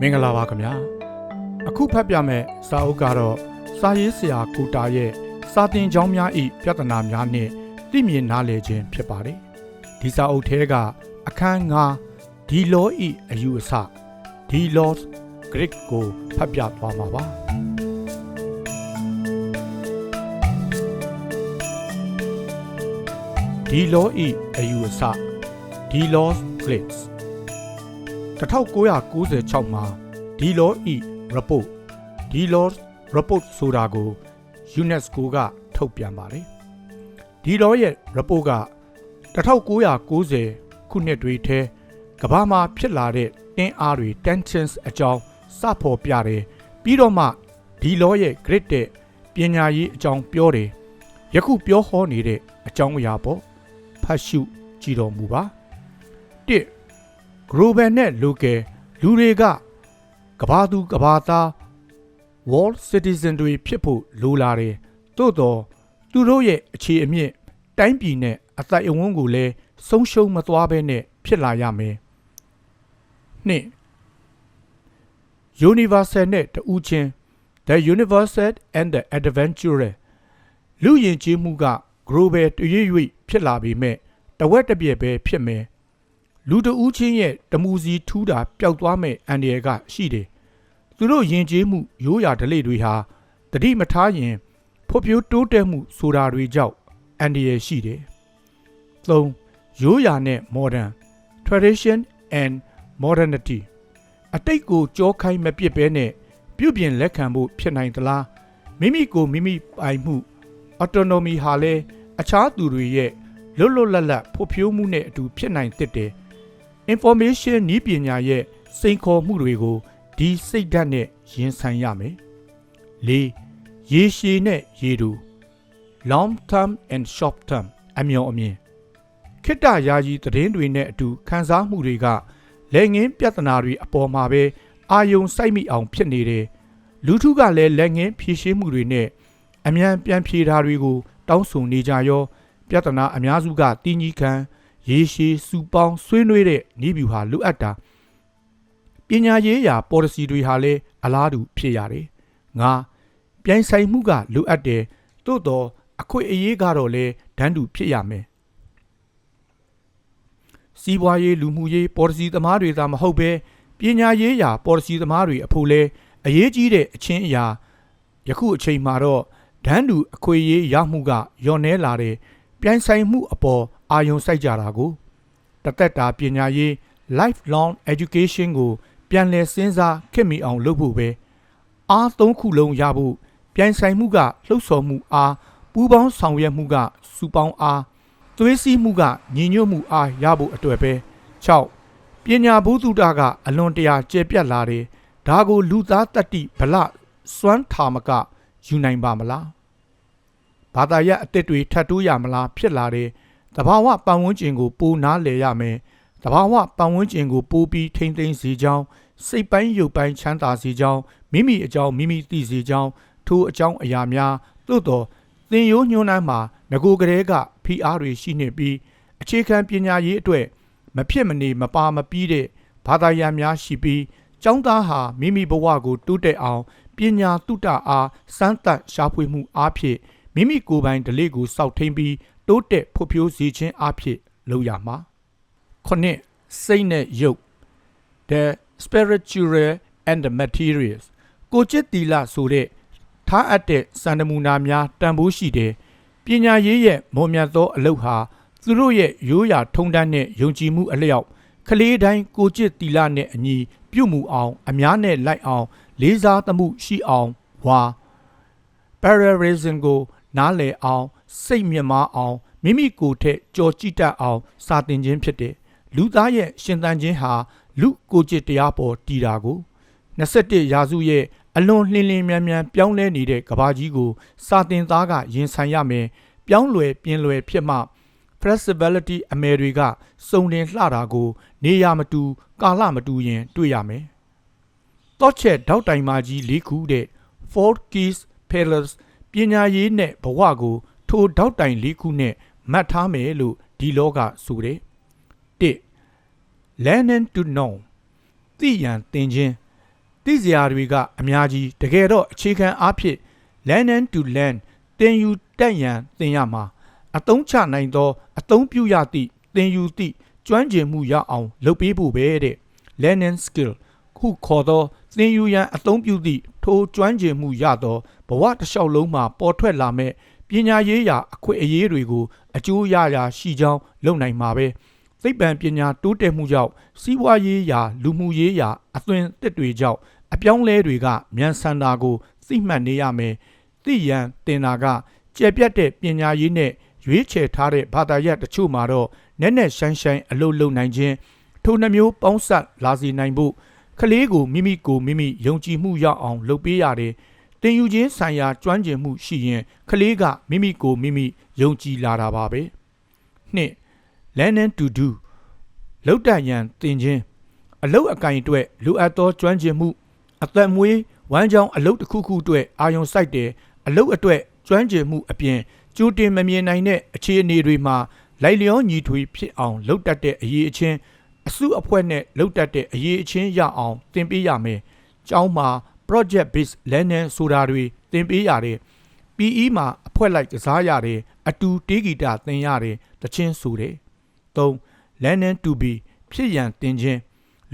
မင်္ဂလာပါခင်ဗျာအခုဖတ်ပြမယ့်စာအုပ်ကတော့စာရေးဆရာကူတာရဲ့စာတင်ကြောင်းများဤပြဿနာများနှင့်သိမြင်နားလည်ခြင်းဖြစ်ပါတယ်ဒီစာအုပ်ထဲကအခန်း9ဒီလောဤအယူအဆဒီ laws grid ကိုဖတ်ပြသွားမှာပါဒီလောဤအယူအဆဒီ laws grids 1996မှာဒီလောဤ report ဒီလော report ဆိုတာကို UNESCO ကထုတ်ပြန်ပါတယ်ဒီလောရဲ့ report က1990ခုနှစ်တွေထဲကမ္ဘာမှာဖြစ်လာတဲ့တင်းအားတွေ tensions အကြောင်းစဖော်ပြတယ်ပြီးတော့မှဒီလောရဲ့ grid တဲ့ပညာရေးအကြောင်းပြောတယ်ယခုပြောဟောနေတဲ့အကြောင်းအရာပေါ့ဖတ်ရှုကြည့်တော်မူပါ1 global နဲ့ local လူတွေကကဘာသူကဘာသား world citizen တွေဖြစ်ဖို့လိုလာတယ်သို့တော့သူတို့ရဲ့အခြေအမြင့်တိုင်းပြည်နဲ့အသက်အဝန်းကိုလည်းဆုံးရှုံးမသွားဘဲနဲ့ဖြစ်လာရမယ်နှစ် universal နဲ့တူးချင်း the universal and the adventure လူယဉ်ကျေးမှုက global တရွေ့ရွေ့ဖြစ်လာပေမဲ့တဝက်တစ်ပြက်ပဲဖြစ်မယ် လူတဦးချင်းရဲ့တမူစီထူးတာပျောက်သွားမဲ့အန္တရာယ်ကရှိတယ်။သူတို့ယဉ်ကျေးမှုရိုးရာဓလေ့တွေဟာတတိမထားရင်ဖွံ့ဖြိုးတိုးတက်မှုဆိုတာတွေကြောင့်အန္တရာယ်ရှိတယ်။၃ရိုးရာနဲ့ modern tradition and modernity အတိတ်ကိုကြောခိုင်းမပစ်ဘဲနဲ့ပြုပြင်လက်ခံဖို့ဖြစ်နိုင်သလားမိမိကိုမိမိပိုင်မှု autonomy ဟာလည်းအခြားသူတွေရဲ့လွတ်လွတ်လပ်လပ်ဖွံ့ဖြိုးမှုနဲ့အတူဖြစ်နိုင်တဲ့ information နည်းပညာရဲ့စိန်ခေါ်မှုတွေကိုဒီစိတ်ဓာတ်နဲ့ရင်ဆိုင်ရမယ်။၄ရေရှည်နဲ့ရေတူ long term and short term အမျော်အမြင်ခိတ္တယာယီသတင်းတွေနဲ့အတူခန်းစားမှုတွေကလက်ငင်းပြဿနာတွေအပေါ်မှာပဲအာယုံစိုက်မိအောင်ဖြစ်နေတယ်။လူထုကလည်းလက်ငင်းဖြေရှင်းမှုတွေနဲ့အမြန်ပြန်ဖြေတာတွေကို တောင်းဆိုနေကြရော ပြဿနာအများစုကတင်းကြီးခံ ရေရှည်စူပေါင်းဆွေးနွေးတဲ့ဤဗျူဟာလိုအပ်တာပညာရေးရာ policy တွေဟာလည်းအလားတူဖြစ်ရတယ်။ငါပြိုင်ဆိုင်မှုကလိုအပ်တယ်သို့တော့အခွင့်အရေးကတော့လည်းဒန်းတူဖြစ်ရမယ်။စီးပွားရေးလူမှုရေး policy သမားတွေသာမဟုတ်ပဲပညာရေးရာ policy သမားတွေအဖို့လဲအရေးကြီးတဲ့အချင်းအရာယခုအချိန်မှာတော့ဒန်းတူအခွင့်အရေးရမှုကညော့နေလာတဲ့ပြိုင်ဆိုင်မှုအပေါ် အာရုံစိုက်ကြတာကိုတသက်တာပညာရေး lifelong education ကို ပြန်လည်စဉ်းစားခင်မိအောင်လုပ်ဖို့ပဲအားသုံးခုလုံးရဖို့ပြိုင်ဆိုင်မှုကလှုပ်ဆော်မှုအားပူးပေါင်းဆောင်ရွက်မှုကစုပေါင်းအားသွေးစည်းမှုကညီညွတ်မှုအားရဖို့အတွက်ပဲ6ပညာဘုသူတကအလွန်တရာကျေပြတ်လာတယ်ဒါကိုလူသားတတ္တိဗလစွမ်းထာမကယူနိုင်ပါမလားဘာသာရပ်အစ်စ်တွေထပ်တိုးရမလားဖြစ်လာတယ် တဘာဝပတ်ဝန်းကျင်ကိုပိုနားလည်ရမယ်တဘာဝပတ်ဝန်းကျင်ကိုပိုပြီးထိမ့်သိမ်းစေကြောင်းစိတ်ပိုင်းရုပ်ပိုင်းချမ်းသာစေကြောင်းမိမိအကြောင်းမိမိသိစေကြောင်းထိုအကြောင်းအရာများသို့တော်သင်ရိုးညွှန်းနှမ်းမှာငကိုကလေးကဖိအားတွေရှိနေပြီးအခြေခံပညာရေးအတွက်မဖြစ်မနေမပါမပြီးတဲ့ဘာသာရပ်များရှိပြီးကျောင်းသားဟာမိမိဘဝကိုတိုးတက်အောင်ပညာတုတအားစမ်းသပ်ရှာဖွေမှုအားဖြင့်မိမိကိုယ်ပိုင်ဓလေ့ကိုစောက်ထိန်ပြီး တိုးတက်ဖွံ့ဖြိုးစေခြင်းအဖြစ်လုပ်ရမှာခုနှစ်စိတ်နဲ့ရုပ် the spiritual and the materials ကိုจิตတီလဆိုတဲ့ထားအပ်တဲ့စံနမူနာများတန်ဖိုးရှိတယ်ပညာရေးရဲ့မွန်မြတ်သောအလုပ်ဟာသူတို့ရဲ့ရိုးရာထုံတန်းတဲ့ယုံကြည်မှုအလျောက်ကလေးတိုင်းကိုจิตတီလနဲ့အညီပြုမှုအောင် အများနဲ့လိုက်အောင် လေးစားသမှုရှိအောင်ဝါ parallelism ကိုနားလည်အောင်စိတ်မြင့်မားအောင် မိမိကိုယ်ထက်ကြော်ကြည့်တတ်အောင် စာသင်ခြင်းဖြစ်တယ်လူသားရဲ့ရှင်သန်ခြင်းဟာလူကိုจิตတရားပေါ်တည်တာကို21ရာစုရဲ့အလွန်လှင်လင်းမြန်မြန်ပြောင်းလဲနေတဲ့ကဘာကြီးကိုစာသင်သားကရင်ဆိုင်ရမယ်ပြောင်းလဲပြင်းလဲဖြစ်မှ flexibility အမယ်တွေကစုံတင်လှတာကို နေရမတူကာလမတူရင် တွေ့ရမယ်တော့ချက်ထောက်တိုင်မာကြီး၄ခုတဲ့ Ford Keys Palace ပညာရေးနဲ့ဘဝကိုထိုထောက်တိုင်၄ခုနဲ့ မှတ်ထားမယ်လို့ဒီလောကဆိုတယ်။၁ learning to know သိရန်သင်ခြင်းသိစရာတွေကအများကြီးတကယ်တော့အခြေခံအားဖြင့် land and to land တင်ယူတက်ရန်သင်ရမှာအတုံးချနိုင်သောအတုံးပြုရသည့်သင်ယူသည့်ကျွမ်းကျင်မှုရအောင်လုပ်ပေးဖို့ပဲတဲ့ land and skill ခုခေါ်သောသင်ယူရန်အသုံးပြုသည့်ထိုကျွမ်းကျင်မှုရသောဘဝတစ်လျှောက်လုံးမှာပေါ်ထွက်လာမဲ့ ပညာရေးရာအခွင့်အရေးတွေကိုအကျိုးရရာရှိကြောင်းလုပ်နိုင်မှာပဲသိပ္ပံပညာတိုးတက်မှုကြောင့်စီးပွားရေးရာလူမှုရေးရာအသွင်တစ်တွေကြောင့်အပြောင်းလဲတွေကမြန်ဆန်တာကိုသိမှတ်နေရမယ်သိရန်တင်တာကကျယ်ပြတ်တဲ့ပညာရေးနဲ့ရွေးချယ်ထားတဲ့ဘာသာရပ်တချို့မှာတော့နက်နက်ရှိုင်းရှိုင်းအလုပ်လုပ်နိုင်ခြင်းထိုနှမျိုးပေါင်းစပ်လာစေနိုင်ဖို့ကလေးကိုမိမိကိုမိမိယုံကြည်မှုရအောင်လုပ်ပေးရတယ်။တ င်ယူခြင်းဆိုင်ရာကျွမ်းကျင်မှုရှိရင်ကလေးကမိမိကိုမိမိယုံကြည်လာတာပါပဲ။နှစ် learn and to do လောက်တရန်သင်ခြင်းအလုတ်အကင်အတွက်လိုအပ်သောကျွမ်းကျင်မှုအသက်မွေးဝမ်းကြောင်းအလုတ်တစ်ခုခုအတွက်အာယုံစိုက်တယ်အလုတ်အတွက်ကျွမ်းကျင်မှုအပြင်ကြိုတင်မမြင်နိုင်တဲ့အခြေအနေတွေမှာလိုက်လျောညီထွေဖြစ်အောင်လှုပ်တတ်တဲ့အရေးအချင်းအစုအဖွဲ့နဲ့လှုပ်တတ်တဲ့အရေးအချင်းရအောင်သင်ပေးရမယ်။ကျောင်းမှာ project based learning ဆိုတာတွေသင်ပေးရတယ်။ PE မှာအဖွဲ့လိုက်ကစားရတယ်အတူတေးဂီတသင်ရတယ်တချင်းဆိုတယ်။၃ learning to be ဖြစ်ရန်သင်ခြင်း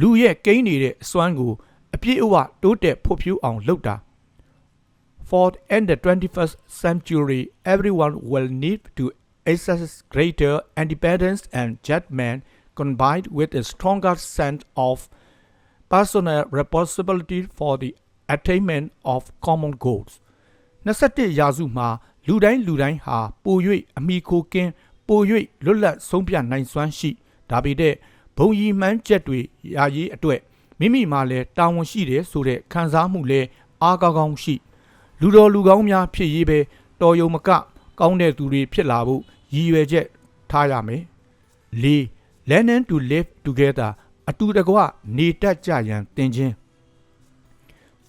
လူရဲ့ကိန်းနေတဲ့အစွမ်းကိုအပြည့်အဝတိုးတက်ဖို့ဖြူအောင်လုပ်တာ For in the 21st century everyone will need to exercise greater independence and judgment combined with a stronger sense of personal responsibility for the attainment of common goals 21ရာစုမှာလူတိုင်းလူတိုင်းဟာပို၍အမိခိုကင်းပို၍လွတ်လပ်ဆုံးဖြတ်နိုင်စွမ်းရှိဒါပေမဲ့ဘုံရီမှန်းချက်တွေရာရေးအတွက်မိမိမှာလည်းတာဝန်ရှိတယ်ဆိုတဲ့ခံစားမှုလည်းအားကောင်းကောင်းရှိ လူတော်လူကောင်းများဖြစ်ရေးပဲတော်ယုံမက ကောင်းတဲ့သူတွေဖြစ်လာဖို့ရည်ရွယ်ချက်ထားရမယ်၄ learn to live together အတူတကွနေတတ်ကြရန်သင်ခြင်း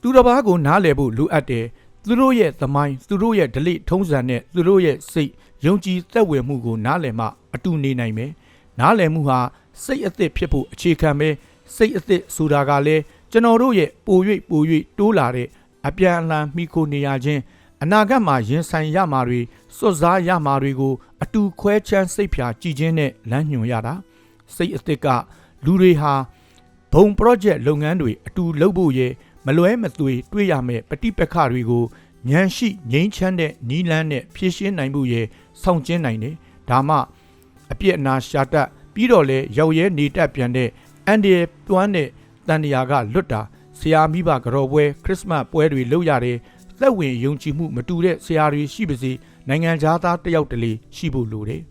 သူတစ်ပါးကိုနားလည်ဖို့လိုအပ်တယ်သူတို့ရဲ့သမိုင်းသူတို့ရဲ့ဓလေ့ထုံးစံနဲ့သူတို့ရဲ့စိတ်ယုံကြည်သက်ဝင်မှုကိုနားလည်မှအတူနေနိုင်မယ်နားလည်မှုဟာစိတ်အသစ်ဖြစ်ဖို့အခြေခံပဲစိတ်အသစ်ဆိုတာကလည်းကျွန်တော်တို့ရဲ့ပို၍ပို၍တိုးလာတဲ့အပြန်အလှန်မိခိုနေရခြင်းအနာဂတ်မှာရင်ဆိုင်ရမှာတွေစွတ်စားရမှာတွေကိုအတူခွဲချမ်းစိတ်ဖြာကြည်ခြင်းနဲ့လမ်းညွှန်ရတာစိတ်အသစ်ကလူတွေဟာဘုံ project လုပ်ငန်းတွေအတူလုပ်ဖို့ရဲ့ မလွဲမသွေတွေ့ရမယ့်ပဋိပက္ခတွေကိုဉာဏ်ရှိငြိမ်းချမ်းတဲ့နီးလန်းနဲ့ဖြည့်ရှင်းနိုင်မှုရဲ့ဆောင်ကျဉ်နိုင်တယ်ဒါမှအပြစ်အနာရှာတတ်ပြီးတော့လဲရောက်ရဲနေတတ်ပြန်တဲ့အန်ဒီရဲ့တွန်းတဲ့တန်တရာကလွတ်တာဆရာမိဘကြော်ပွဲခရစ်စမတ်ပွဲတွေလုပ်ရတယ်သက်ဝင်ယုံကြည်မှုမတူတဲ့ဆရာတွေရှိပါစေနိုင်ငံသားတယောက်တလေရှိဖို့လိုတယ်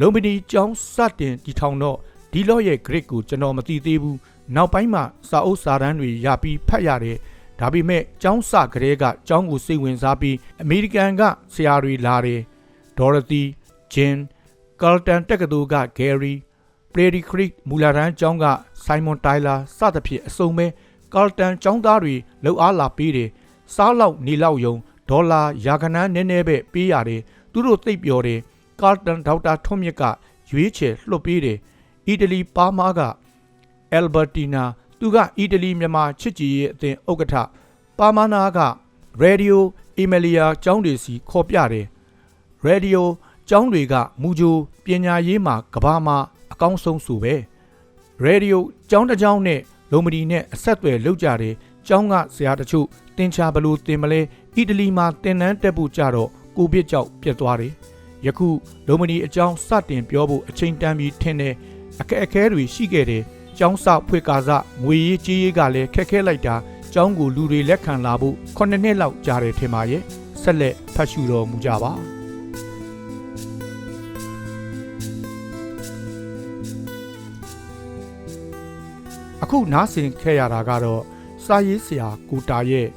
လုံပနီကျောင်းစတင်တည်ထောင်တော့ ဒီလော့ရဲ့ grade ကိုကျွန်တော်မသိသေးဘူးနောက်ပိုင်းမှာစာအုပ်စာတမ်းတွေရပြီးဖတ်ရတယ်ဒါပေမဲ့ကျောင်းစကလေးကကျောင်းကိုစိတ်ဝင်စားပြီးအမေရိကန်ကဆရာတွေလာတယ်ဒေါ်ရသီဂျင်ကာလတန်တက္ကသိုလ်ကဂယ်ရီပရေဒီခရစ်မူလာတန်းကျောင်းကဆိုင်းမွန်တိုင်လာစသဖြင့်အစုံပဲကာလတန်ကျောင်းသားတွေလှုပ်အားလာပေးတယ်စားလောက်နေလောက်ယုံဒေါ်လာရာခဏန်းနည်းနည်းပဲပေးရတယ်သူတို့သိပ်ပြောတယ်ကာလတန်ဒေါက်တာထွန်းမြင့်ကရွေးချယ်လွှတ်ပေးတယ် အီတလီပါမားကအယ်ဘာတီနာသူကအီတလီမြန်မာချစ်ကြည်ရေးအသင်းဥက္ကဋ္ဌပါမာနာကရေဒီယိုအီမလီယာကျောင်းတွေစီခေါ်ပြတယ်ရေဒီယိုကျောင်းတွေကမူဂျိုပညာရေးမှာကဘာမှာအကောင်းဆုံးဆိုပဲရေဒီယိုကျောင်းတစ်ကျောင်းနဲ့လုံမဒီနဲ့အဆက်အသွယ်လုပ်ကြတယ်ကျောင်းကဆရာတချို့တင်ချဘလို့တင်မလဲအီတလီမှာတင်နန်းတက်ဖို့ကြတော့ကိုဗစ်ကြောင့်ပြတ်သွားတယ် ယခုလုံမဒီအကြောင်းစတင်ပြောဖို့အချိန်တန်ပြီးထင်တယ်အခက်အခဲတွေရှိခဲ့တယ်ကျောင်းဆောက်ဖွေကာစငွေရေးကြေးရေးကလည်းခက်ခဲလိုက်တာကျောင်းကိုလူတွေလက်ခံလာဖို့9နှစ်လောက်ကြာတယ်ထင်ပါရဲ့ဆက်လက်ဖတ်ရှုတော်မူကြပါအခုနားဆင်ခဲ့ရတာကတော့စာရေးဆရာကိုတာရဲ့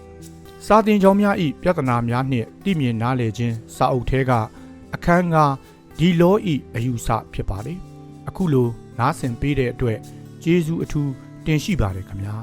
စာတင်ကြောင်းများဤပြဿနာများနှင့်တည်မြင်နားလည်ခြင်းစာအုပ်ထဲက အခန်းကဒီလောဤအယူဆဖြစ်ပါတယ်အခုလိုနားဆင်ပေးတဲ့အတွက်ကျေးဇူးအထူးတင်ရှိပါတယ်ခင်ဗျာ